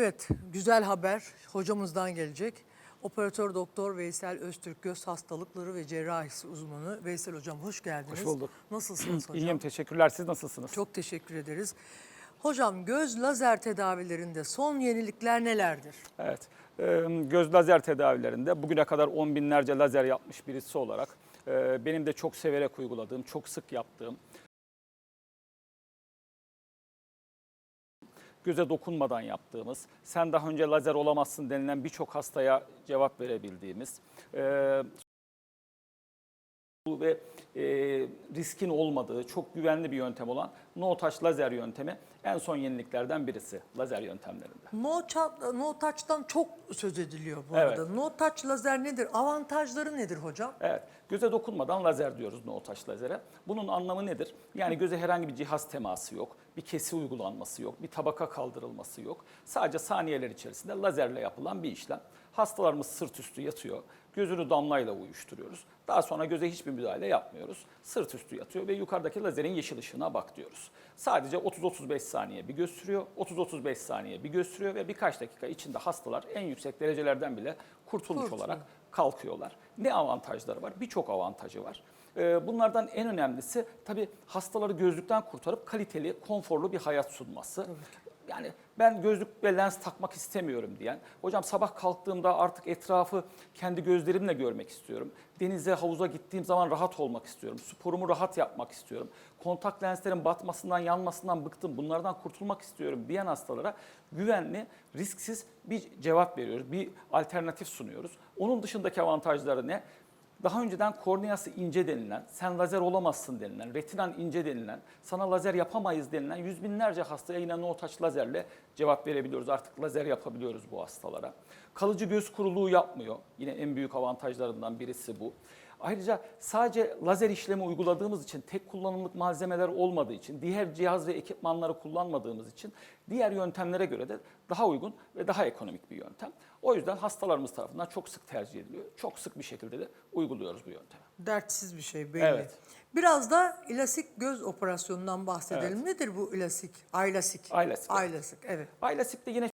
Evet, güzel haber hocamızdan gelecek. Operatör Doktor Veysel Öztürk göz hastalıkları ve cerrahisi uzmanı. Veysel hocam hoş geldiniz. Hoş bulduk. Nasılsınız hocam? İyiyim teşekkürler. Siz nasılsınız? Çok teşekkür ederiz. Hocam göz lazer tedavilerinde son yenilikler nelerdir? Evet. Ee, Göz lazer tedavilerinde bugüne kadar on binlerce lazer yapmış birisi olarak e, benim de çok severek uyguladığım, çok sık yaptığım göze dokunmadan yaptığımız, sen daha önce lazer olamazsın denilen birçok hastaya cevap verebildiğimiz ve e, riskin olmadığı çok güvenli bir yöntem olan no touch lazer yöntemi en son yeniliklerden birisi lazer yöntemlerinde. No, no touch'tan çok söz ediliyor bu Evet. arada. No touch lazer nedir? Avantajları nedir hocam? Evet, göze dokunmadan lazer diyoruz no touch lazere. Bunun anlamı nedir? Yani göze herhangi bir cihaz teması yok, bir kesi uygulanması yok, bir tabaka kaldırılması yok. Sadece saniyeler içerisinde lazerle yapılan bir işlem. Hastalarımız sırt üstü yatıyor, gözünü damlayla uyuşturuyoruz. Daha sonra göze hiçbir müdahale yapmıyoruz. Sırt üstü yatıyor ve yukarıdaki lazerin yeşil ışığına bak diyoruz. Sadece 30-35 saniye bir göz sürüyor, 30-35 saniye bir göz sürüyor ve birkaç dakika içinde hastalar en yüksek derecelerden bile kurtulmuş Kurtuluyor. olarak kalkıyorlar. Ne avantajları var? Birçok avantajı var. Ee, Bunlardan en önemlisi tabii hastaları gözlükten kurtarıp kaliteli, konforlu bir hayat sunması. Yani ben gözlük ve lens takmak istemiyorum diyen, hocam sabah kalktığımda artık etrafı kendi gözlerimle görmek istiyorum. Denize, havuza gittiğim zaman rahat olmak istiyorum. Sporumu rahat yapmak istiyorum. Kontak lenslerin batmasından, yanmasından bıktım. Bunlardan kurtulmak istiyorum diyen hastalara güvenli, risksiz bir cevap veriyoruz. Bir alternatif sunuyoruz. Onun dışındaki avantajları ne? Daha önceden korneası ince denilen, sen lazer olamazsın denilen, retinan ince denilen, sana lazer yapamayız denilen yüz binlerce hastaya yine no touch lazerle cevap verebiliyoruz. Artık lazer yapabiliyoruz bu hastalara. Kalıcı göz kuruluğu yapmıyor. Yine en büyük avantajlarından birisi bu. Ayrıca sadece lazer işlemi uyguladığımız için, tek kullanımlık malzemeler olmadığı için, diğer cihaz ve ekipmanları kullanmadığımız için diğer yöntemlere göre de daha uygun ve daha ekonomik bir yöntem. O yüzden hastalarımız tarafından çok sık tercih ediliyor. Çok sık bir şekilde de uyguluyoruz bu yöntemi. Dertsiz bir şey belli. Evet. Biraz da ilasik göz operasyonundan bahsedelim. Nedir bu ilasik? Aylasik. Aylasik, evet. Aylasik, evet. Aylasik de yine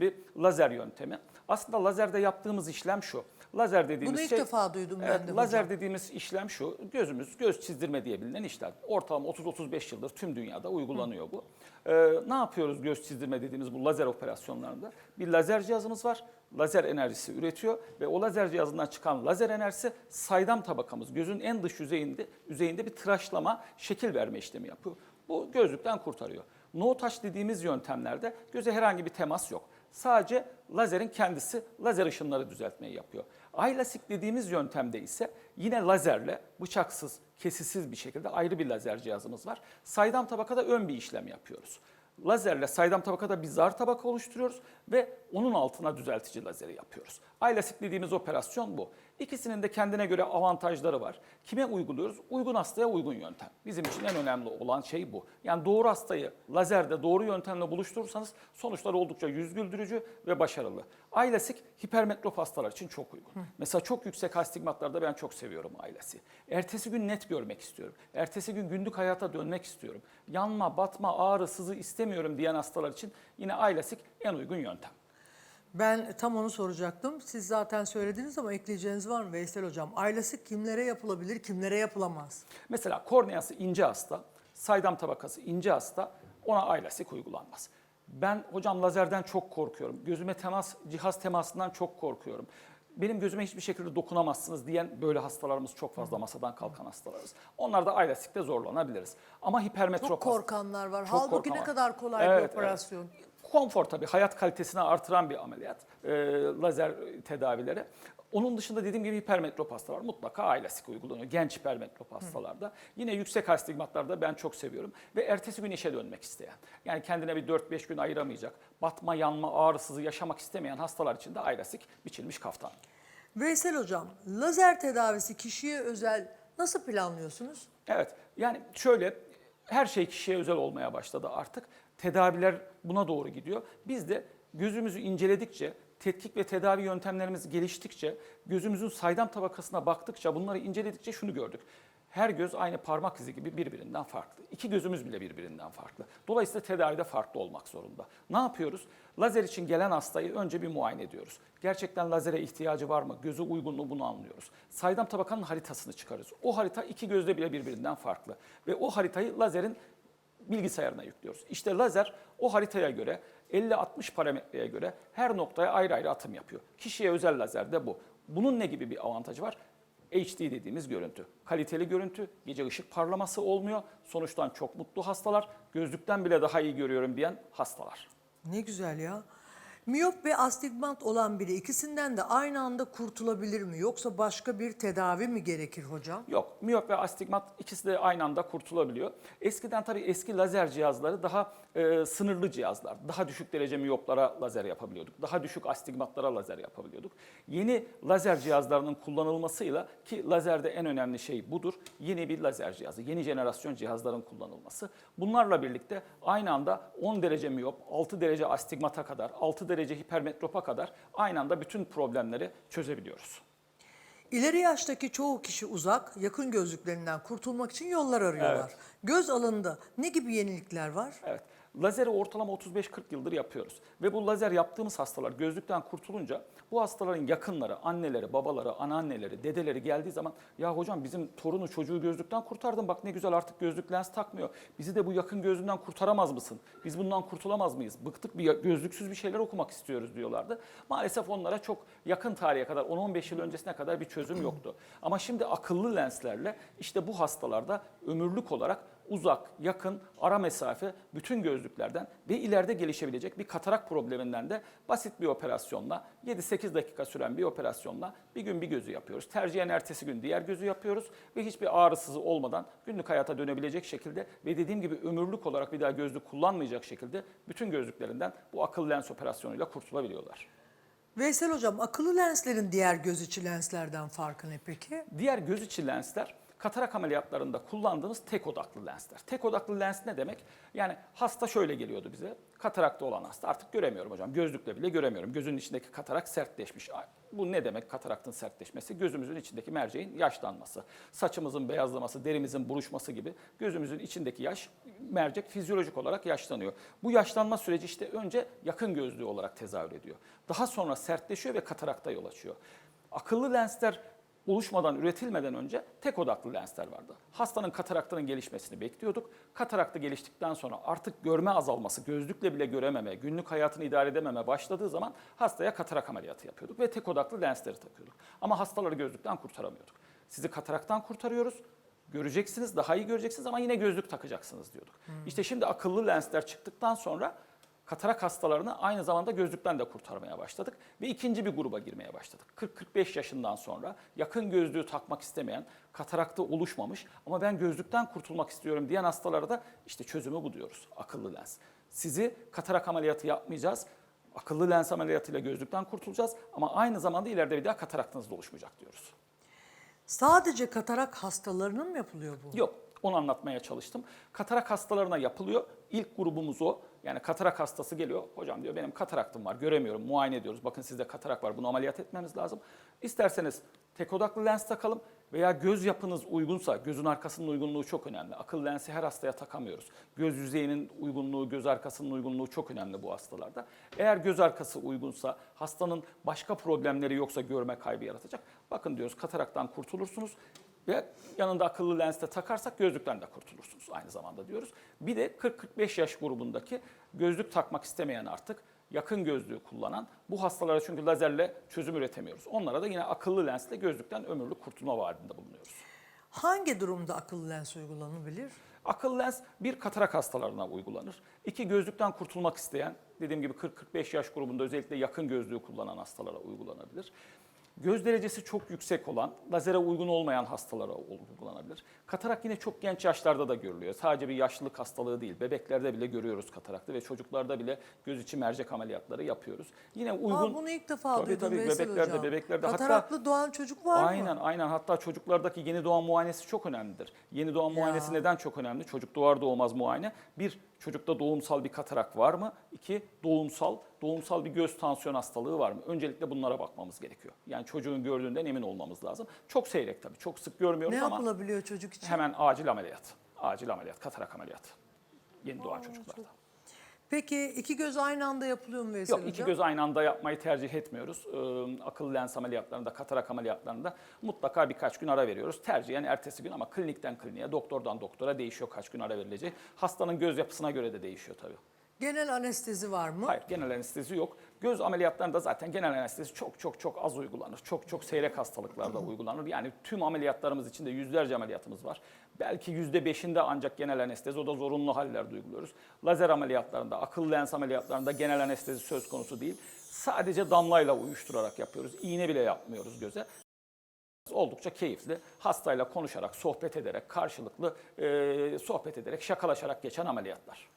bir lazer yöntemi. Aslında lazerde yaptığımız işlem şu. Lazer dediğimiz Bunu ilk şey... defa duydum ben Evet, de lazer hocam. dediğimiz işlem şu. Gözümüz, göz çizdirme diye bilinen işlem. Ortalama 30-35 yıldır tüm dünyada uygulanıyor bu. Ee, ne yapıyoruz göz çizdirme dediğimiz bu lazer operasyonlarında? Bir lazer cihazımız var. Lazer enerjisi üretiyor ve o lazer cihazından çıkan lazer enerjisi saydam tabakamız gözün en dış yüzeyinde yüzeyinde bir tıraşlama, şekil verme işlemi yapıyor. Bu gözlükten kurtarıyor. No touch dediğimiz yöntemlerde göze herhangi bir temas yok. Sadece lazerin kendisi lazer ışınları düzeltmeyi yapıyor. Aylasik dediğimiz yöntemde ise yine lazerle bıçaksız, kesisiz bir şekilde ayrı bir lazer cihazımız var. Saydam tabakada ön bir işlem yapıyoruz. Lazerle saydam tabakada bir zar tabaka oluşturuyoruz ve onun altına düzeltici lazeri yapıyoruz. Aylasik dediğimiz operasyon bu. İkisinin de kendine göre avantajları var. Kime uyguluyoruz? Uygun hastaya uygun yöntem. Bizim için en önemli olan şey bu. Yani doğru hastayı lazerde doğru yöntemle buluşturursanız sonuçlar oldukça yüz güldürücü ve başarılı. Aylasik hipermetrop hastalar için çok uygun. Mesela çok yüksek astigmatlarda ben çok seviyorum ailesi. Ertesi gün net görmek istiyorum. Ertesi gün günlük hayata dönmek istiyorum. Yanma, batma, ağrı, sızı istemiyorum diyen hastalar için yine aylasik en uygun yöntem. Ben tam onu soracaktım. Siz zaten söylediniz ama ekleyeceğiniz var mı Veysel Hocam? Aylasik kimlere yapılabilir, kimlere yapılamaz? Mesela korneası ince hasta, saydam tabakası ince hasta ona aylasik uygulanmaz. Ben hocam lazerden çok korkuyorum. Gözüme temas, cihaz temasından çok korkuyorum. Benim gözüme hiçbir şekilde dokunamazsınız diyen böyle hastalarımız çok fazla masadan kalkan hastalarız. Onlar da aylasikte zorlanabiliriz. Ama hipermetrop Çok korkanlar var. Çok Halbuki ne korkan var. kadar kolay Evet, bir evet. operasyon. Konfor tabii hayat kalitesini artıran bir ameliyat. e, lazer tedavileri. Onun dışında dediğim gibi hipermetrop hastalar mutlaka aylasik uygulanıyor. Genç hipermetrop hastalarda. Yine yüksek astigmatlarda ben çok seviyorum. Ve ertesi gün işe dönmek isteyen. Yani kendine bir 4-5 gün ayıramayacak. Batma, yanma, ağrısızı yaşamak istemeyen hastalar için de aylasik biçilmiş kaftan. Veysel Hocam, lazer tedavisi kişiye özel nasıl planlıyorsunuz? Evet yani şöyle her şey kişiye özel olmaya başladı artık. Tedaviler buna doğru gidiyor. Biz de gözümüzü inceledikçe, tetkik ve tedavi yöntemlerimiz geliştikçe, gözümüzün saydam tabakasına baktıkça, bunları inceledikçe şunu gördük. Her göz aynı parmak izi gibi birbirinden farklı. İki gözümüz bile birbirinden farklı. Dolayısıyla tedavide farklı olmak zorunda. Ne yapıyoruz? Lazer için gelen hastayı önce bir muayene ediyoruz. Gerçekten lazere ihtiyacı var mı? Gözü uygun mu bunu anlıyoruz. Saydam tabakanın haritasını çıkarıyoruz. O harita iki gözde bile birbirinden farklı. Ve o haritayı lazerin bilgisayarına yüklüyoruz. İşte lazer o haritaya göre 50-60 parametreye göre her noktaya ayrı ayrı atım yapıyor. Kişiye özel lazer de bu. Bunun ne gibi bir avantajı var? HD dediğimiz görüntü. Kaliteli görüntü, gece ışık parlaması olmuyor. Sonuçtan çok mutlu hastalar, gözlükten bile daha iyi görüyorum diyen hastalar. Ne güzel ya. Miyop ve astigmat olan biri ikisinden de aynı anda kurtulabilir mi? Yoksa başka bir tedavi mi gerekir hocam? Yok, miyop ve astigmat ikisi de aynı anda kurtulabiliyor. Eskiden tabii eski lazer cihazları daha e, sınırlı cihazlar. Daha düşük derece miyoplara lazer yapabiliyorduk. Daha düşük astigmatlara lazer yapabiliyorduk. Yeni lazer cihazlarının kullanılmasıyla ki lazerde en önemli şey budur. Yeni bir lazer cihazı, yeni jenerasyon cihazların kullanılması. Bunlarla birlikte aynı anda 10 derece miyop, 6 derece astigmata kadar, 6 derece hipermetropa kadar aynı anda bütün problemleri çözebiliyoruz. İleri yaştaki çoğu kişi uzak, yakın gözlüklerinden kurtulmak için yollar arıyorlar. Evet. Göz alanında ne gibi yenilikler var? Evet. Lazeri ortalama 35-40 yıldır yapıyoruz. Ve bu lazer yaptığımız hastalar gözlükten kurtulunca bu hastaların yakınları, anneleri, babaları, anneanneleri, dedeleri geldiği zaman ya hocam bizim torunu çocuğu gözlükten kurtardın bak ne güzel artık gözlük lens takmıyor. Bizi de bu yakın gözlüğünden kurtaramaz mısın? Biz bundan kurtulamaz mıyız? Bıktık bir gözlüksüz bir şeyler okumak istiyoruz diyorlardı. Maalesef onlara çok yakın tarihe kadar 10-15 yıl öncesine kadar bir çözüm yoktu. Ama şimdi akıllı lenslerle işte bu hastalarda ömürlük olarak uzak, yakın, ara mesafe bütün gözlüklerden ve ileride gelişebilecek bir katarak probleminden de basit bir operasyonla 7-8 dakika süren bir operasyonla bir gün bir gözü yapıyoruz. Tercihen ertesi gün diğer gözü yapıyoruz ve hiçbir ağrısızı olmadan günlük hayata dönebilecek şekilde ve dediğim gibi ömürlük olarak bir daha gözlük kullanmayacak şekilde bütün gözlüklerinden bu akıllı lens operasyonuyla kurtulabiliyorlar. Veysel hocam akıllı lenslerin diğer göz içi lenslerden farkı ne peki? Diğer göz içi lensler katarak ameliyatlarında kullandığımız tek odaklı lensler. Tek odaklı lens ne demek? Yani hasta şöyle geliyordu bize. Katarakta olan hasta artık göremiyorum hocam. Gözlükle bile göremiyorum. Gözünün içindeki katarak sertleşmiş. Bu ne demek kataraktın sertleşmesi? Gözümüzün içindeki merceğin yaşlanması. Saçımızın beyazlaması, derimizin buruşması gibi gözümüzün içindeki yaş mercek fizyolojik olarak yaşlanıyor. Bu yaşlanma süreci işte önce yakın gözlüğü olarak tezahür ediyor. Daha sonra sertleşiyor ve katarakta yol açıyor. Akıllı lensler oluşmadan, üretilmeden önce tek odaklı lensler vardı. Hastanın kataraktının gelişmesini bekliyorduk. Kataraktı geliştikten sonra artık görme azalması, gözlükle bile görememe, günlük hayatını idare edememe başladığı zaman hastaya katarak ameliyatı yapıyorduk ve tek odaklı lensleri takıyorduk. Ama hastaları gözlükten kurtaramıyorduk. Sizi kataraktan kurtarıyoruz, göreceksiniz, daha iyi göreceksiniz ama yine gözlük takacaksınız diyorduk. İşte şimdi akıllı lensler çıktıktan sonra katarak hastalarını aynı zamanda gözlükten de kurtarmaya başladık ve ikinci bir gruba girmeye başladık. 40-45 yaşından sonra yakın gözlüğü takmak istemeyen, katarakta oluşmamış ama ben gözlükten kurtulmak istiyorum diyen hastalara da işte çözümü bu diyoruz, akıllı lens. Sizi katarak ameliyatı yapmayacağız, akıllı lens ameliyatıyla gözlükten kurtulacağız ama aynı zamanda ileride bir daha kataraktınız da oluşmayacak diyoruz. Sadece katarak hastalarının mı yapılıyor bu? Yok, onu anlatmaya çalıştım. Katarak hastalarına yapılıyor. İlk grubumuz o. Yani katarak hastası geliyor. Hocam diyor benim kataraktım var, göremiyorum. Muayene ediyoruz. Bakın sizde katarak var, bunu ameliyat etmemiz lazım. İsterseniz tek odaklı lens takalım veya göz yapınız uygunsa, gözün arkasının uygunluğu çok önemli. Akıl lensi her hastaya takamıyoruz. Göz yüzeyinin uygunluğu, göz arkasının uygunluğu çok önemli bu hastalarda. Eğer göz arkası uygunsa, hastanın başka problemleri yoksa görme kaybı yaratacak. Bakın diyoruz kataraktan kurtulursunuz. Ve yanında akıllı lens de takarsak gözlükten de kurtulursunuz aynı zamanda diyoruz. Bir de 40-45 yaş grubundaki gözlük takmak istemeyen artık yakın gözlüğü kullanan bu hastalara çünkü lazerle çözüm üretemiyoruz. Onlara da yine akıllı lensle gözlükten ömürlük kurtulma vaadinde bulunuyoruz. Hangi durumda akıllı lens uygulanabilir? Akıllı lens bir katarak hastalarına uygulanır. İki gözlükten kurtulmak isteyen, dediğim gibi 40-45 yaş grubunda özellikle yakın gözlüğü kullanan hastalara uygulanabilir. Göz derecesi çok yüksek olan, lazere uygun olmayan hastalara uygulanabilir. Katarak yine çok genç yaşlarda da görülüyor. Sadece bir yaşlılık hastalığı değil. Bebeklerde bile görüyoruz kataraktı ve çocuklarda bile göz içi mercek ameliyatları yapıyoruz. Yine uygun... Aa, bunu ilk defa Tabii, duydum tabii, Veysel bebeklerde, hocam. bebeklerde. Hatta- Kataraklı doğan çocuk var aynen, mı? Aynen hatta çocuklardaki yeni doğan muayenesi çok önemlidir. Yeni doğan Ya. muayenesi neden çok önemli? Çocuk doğar doğmaz muayene. Bir, çocukta doğumsal bir katarak var mı? İki, doğumsal doğumsal bir göz tansiyon hastalığı var mı? Öncelikle bunlara bakmamız gerekiyor. Yani çocuğun gördüğünden emin olmamız lazım. Çok seyrek tabii. Çok sık görmüyoruz Ne ama yapılabiliyor çocuk için? hemen acil ameliyat. Acil ameliyat, katarak ameliyatı. Yeni doğan çocuklarda. Peki iki göz aynı anda yapılıyor mu Veysel Yok Hocam? iki göz aynı anda yapmayı tercih etmiyoruz. Ee, akıllı lens ameliyatlarında, katarak ameliyatlarında mutlaka birkaç gün ara veriyoruz. Tercihen ertesi gün ama klinikten kliniğe, doktordan doktora değişiyor kaç gün ara verilecek. Hastanın göz yapısına göre de değişiyor tabii. Genel anestezi var mı? Hayır, genel anestezi yok. Göz ameliyatlarında zaten genel anestezi çok çok çok az uygulanır. Çok çok seyrek hastalıklarda uygulanır. Yani tüm ameliyatlarımız içinde yüzlerce ameliyatımız var. Belki yüzde beşinde ancak genel anestezi, o da zorunlu hallerde uyguluyoruz. Lazer ameliyatlarında, akıllı lens ameliyatlarında genel anestezi söz konusu değil. Sadece damlayla uyuşturarak yapıyoruz. İğne bile yapmıyoruz göze. Oldukça keyifli, hastayla konuşarak, sohbet ederek, karşılıklı eee, sohbet ederek, şakalaşarak geçen ameliyatlar.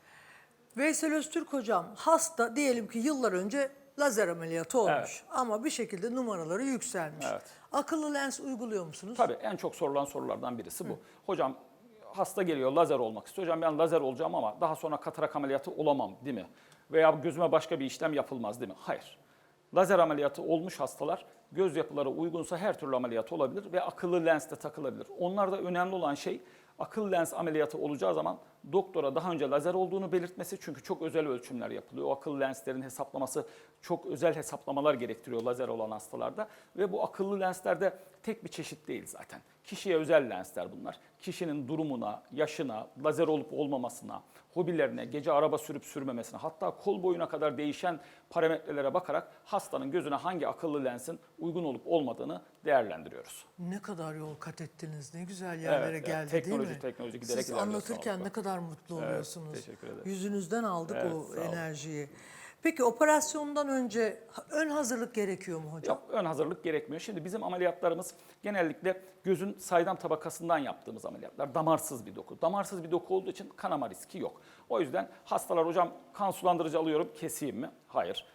Veysel Öztürk hocam hasta diyelim ki yıllar önce lazer ameliyatı olmuş. Evet. Ama bir şekilde numaraları yükselmiş. Evet. Akıllı lens uyguluyor musunuz? Tabii en çok sorulan sorulardan birisi bu. Hocam hasta geliyor lazer olmak istiyor. Hocam ben lazer olacağım ama daha sonra katarak ameliyatı olamam değil mi? Veya gözüme başka bir işlem yapılmaz değil mi? Hayır. Lazer ameliyatı olmuş hastalar göz yapıları uygunsa her türlü ameliyat olabilir ve akıllı lens de takılabilir. Onlarda önemli olan şey akıllı lens ameliyatı olacağı zaman doktora daha önce lazer olduğunu belirtmesi çünkü çok özel ölçümler yapılıyor. O akıllı lenslerin hesaplaması çok özel hesaplamalar gerektiriyor lazer olan hastalarda ve bu akıllı lenslerde tek bir çeşit değil zaten. Kişiye özel lensler bunlar. Kişinin durumuna, yaşına, lazer olup olmamasına, hobilerine, gece araba sürüp sürmemesine, hatta kol boyuna kadar değişen parametrelere bakarak hastanın gözüne hangi akıllı lensin uygun olup olmadığını değerlendiriyoruz. Ne kadar yol kat ettiniz, ne güzel yerlere evet. geldi Teknoloji, değil mi? teknoloji giderek Siz anlatırken ne kadar mutlu Evet, oluyorsunuz. teşekkür ederim. Yüzünüzden aldık Evet, o sağ olun. Peki operasyondan önce ön hazırlık gerekiyor mu hocam? Yok, ön hazırlık gerekmiyor. Şimdi bizim ameliyatlarımız genellikle gözün saydam tabakasından yaptığımız ameliyatlar. Damarsız bir doku. Damarsız bir doku olduğu için kanama riski yok. O yüzden hastalar hocam kan sulandırıcı alıyorum keseyim mi? Hayır.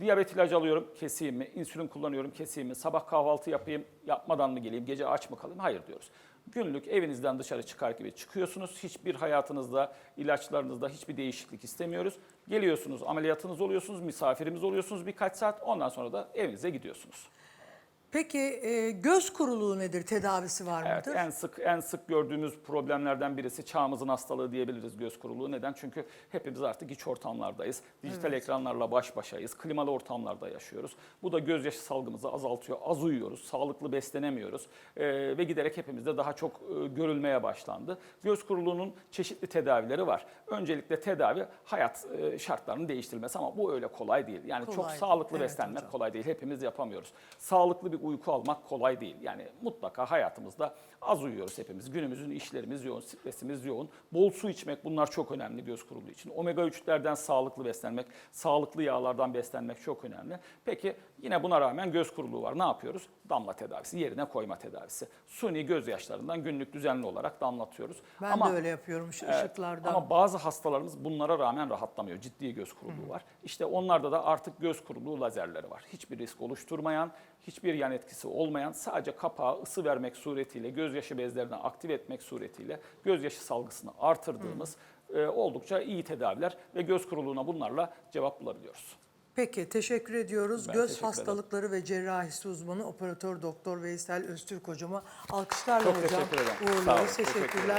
Diyabet ilacı alıyorum keseyim mi? İnsülin kullanıyorum keseyim mi? Sabah kahvaltı yapayım yapmadan mı geleyim? Gece aç mı kalayım? Hayır diyoruz. Günlük evinizden dışarı çıkar gibi çıkıyorsunuz. Hiçbir hayatınızda, ilaçlarınızda hiçbir değişiklik istemiyoruz. Geliyorsunuz, ameliyatınız oluyorsunuz, misafirimiz oluyorsunuz birkaç saat. Ondan sonra da evinize gidiyorsunuz. Peki e, göz kuruluğu nedir? Tedavisi var Evet, mıdır? en sık en sık gördüğümüz problemlerden birisi çağımızın hastalığı diyebiliriz göz kuruluğu. Neden? Çünkü hepimiz artık iç ortamlardayız. Dijital ekranlarla baş başayız. Klimalı ortamlarda yaşıyoruz. Bu da gözyaşı salgımızı azaltıyor. Az uyuyoruz, sağlıklı beslenemiyoruz Ee, ve giderek hepimizde daha çok e, görülmeye başlandı. Göz kuruluğunun çeşitli tedavileri var. Öncelikle tedavi hayat e, şartlarının değiştirilmesi ama bu öyle kolay değil. Yani çok Kolay değil. sağlıklı Evet beslenmek hocam. kolay değil. Hepimiz yapamıyoruz. Sağlıklı bir uyku almak kolay değil. Yani mutlaka hayatımızda az uyuyoruz hepimiz. Günümüzün işlerimiz yoğun, stresimiz yoğun. Bol su içmek bunlar çok önemli göz kuruluğu için. Omega 3'lerden sağlıklı beslenmek, sağlıklı yağlardan beslenmek çok önemli. Peki yine buna rağmen göz kuruluğu var. Ne yapıyoruz? Damla tedavisi, yerine koyma tedavisi. Suni gözyaşlarından günlük düzenli olarak damlatıyoruz. Ben de öyle yapıyorum şu Evet, ışıklardan. Ama bazı hastalarımız bunlara rağmen rahatlamıyor. Ciddi göz kuruluğu var. İşte onlarda da artık göz kuruluğu lazerleri var. Hiçbir risk oluşturmayan, hiçbir yan etkisi olmayan, sadece kapağı ısı vermek suretiyle, gözyaşı bezlerini aktive etmek suretiyle gözyaşı salgısını artırdığımız e, oldukça iyi tedaviler ve göz kuruluğuna bunlarla cevap bulabiliyoruz. Peki teşekkür ediyoruz. Ben Göz teşekkür ederim. hastalıkları ve cerrahisi uzmanı operatör doktor Veysel Öztürk hocama alkışlarla Çok hocam teşekkür ederim. Sağ olun, uğurluyoruz. teşekkür. Teşekkürler.